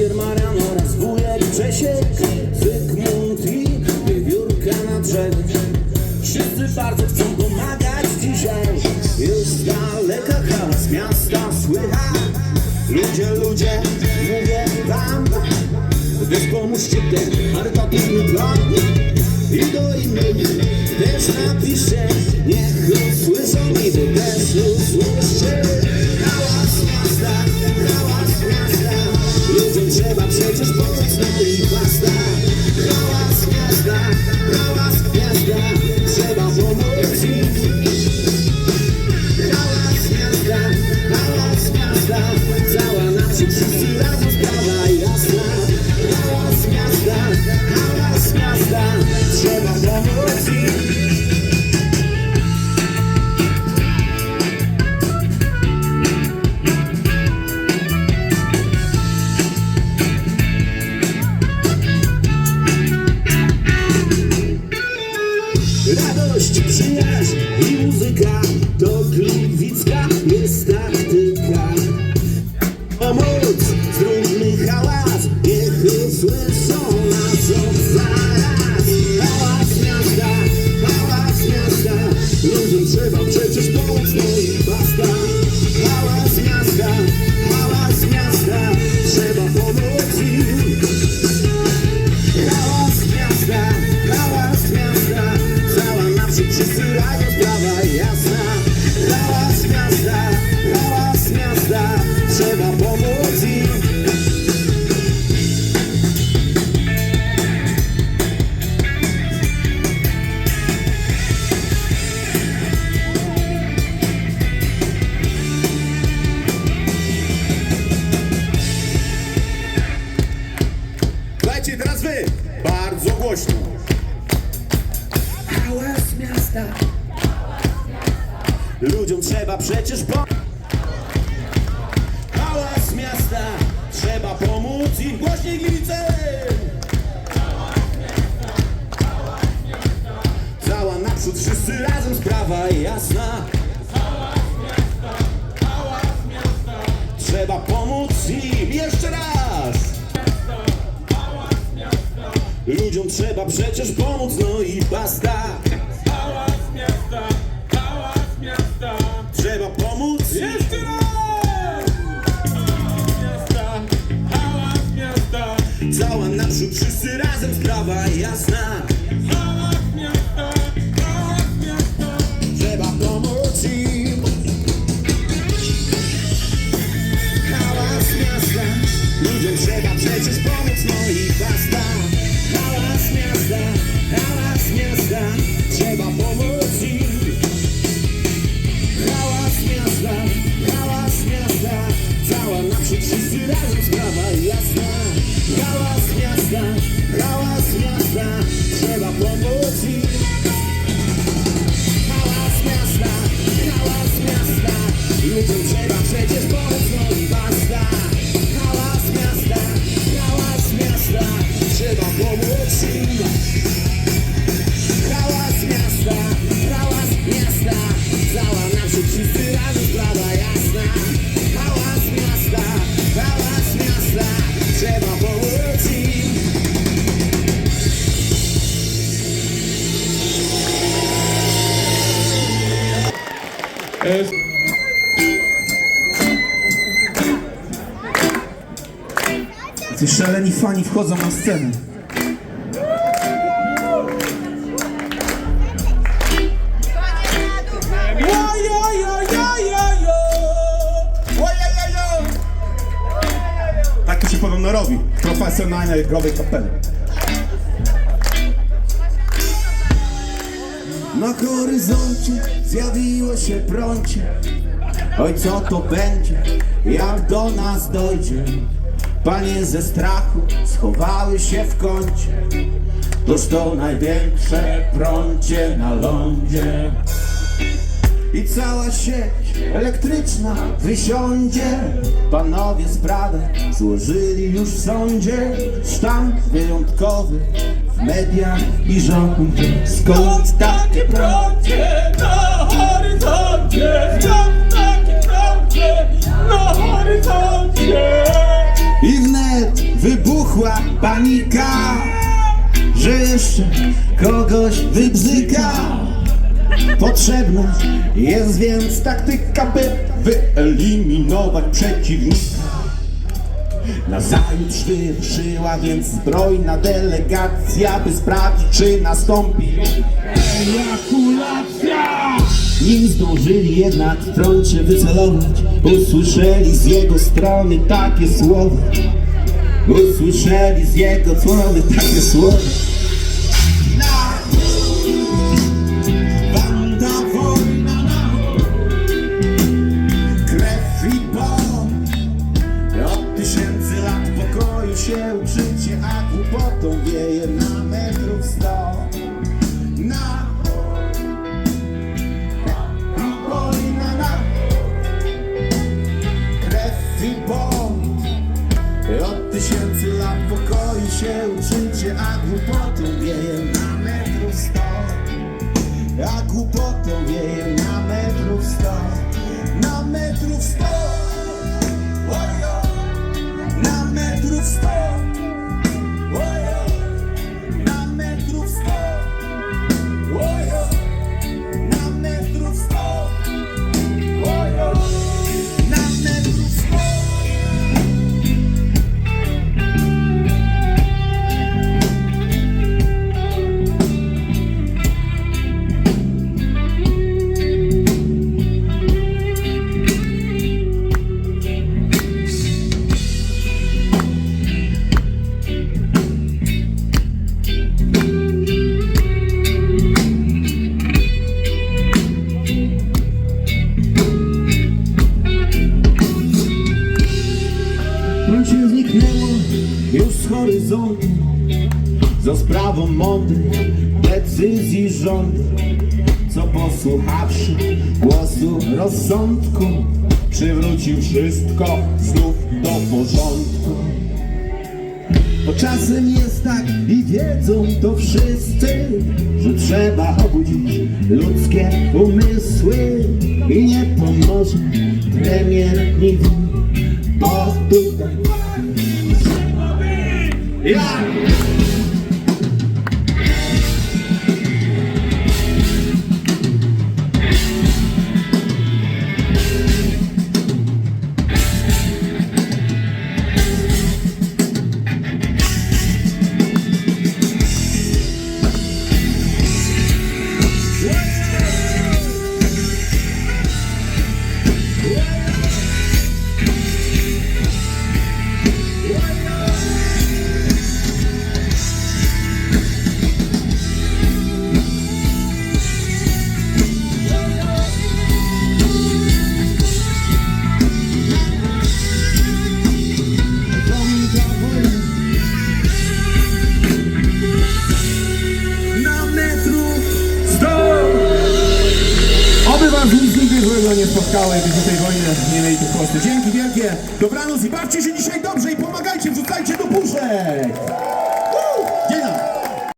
Cukier Marian oraz wujek Czesiek Zygmunt i wiewiórka na drzewie Wszyscy bardzo chcą pomagać dzisiaj. Już z daleka hałas miasta słychać Ludzie, ludzie, mówię wam. Więc pomóżcie ten charytatywny plan I do innych też napiszcie. Niech usłyszą i wy też usłyszcie przecież pomóc, no i basta Hałas miasta, hałas yes. Razem sprawa miasta, miasta teraz wy! Bardzo głośno! Hałas miasta Ludziom trzeba przecież po... Hałas miasta. Trzeba pomóc im. Głośniej gliwice! Cała naprzód, wszyscy razem sprawa jasna. Trzeba pomóc im. Jeszcze raz! Ludziom trzeba przecież pomóc, no i basta miasta. Trzeba pomóc Jeszcze raz! Miasta, hałas miasta, Cała naprzód, wszyscy razem, sprawa jasna hałas miasta, hałas miasta. Trzeba pomóc im Hałas miasta Ludziom trzeba przecież pomóc, Ci szaleni fani wchodzą na scenę. Tak to się podobno robi profesjonalnej growej kapeli. Na horyzoncie zjawiło się prącie. Oj co to będzie, jak do nas dojdzie? Panie ze strachu schowały się w kącie. Toż to największe prącie na lądzie. I cała sieć elektryczna wysiądzie. Panowie sprawę złożyli już w sądzie. Sztam wyjątkowy w mediach i rządzie Skąd takie prącie na horyzoncie? Skąd takie prącie na horyzoncie? I wnet wybuchła panika, że jeszcze kogoś wybzyka. Potrzebna jest więc taktyka, by wyeliminować przeciwnika. Nazajutrz wyruszyła więc zbrojna delegacja, by sprawdzić, czy nastąpi Ejakulacja! Nim zdążyli jednak w froncie wycelować, usłyszeli z jego strony takie słowa. Usłyszeli z jego strony takie słowa. Wieje na metrów sto. Na wojna na krew i pot. Od tysięcy lat pokoju się uczycie, a głupotą z horyzontu Za sprawą mądrych decyzji rządu. Co posłuchawszy głosu rozsądku Przywrócił wszystko znów do porządku. Bo czasem jest tak i wiedzą to wszyscy, że trzeba obudzić ludzkie umysły i nie pomoże premier bo tutaj Isso. Nie spotkało, jakbyście tej wojny nie mieli tych koszty. Dzięki wielkie, dobranoc i bawcie się dzisiaj dobrze i pomagajcie, wrzucajcie do puszek.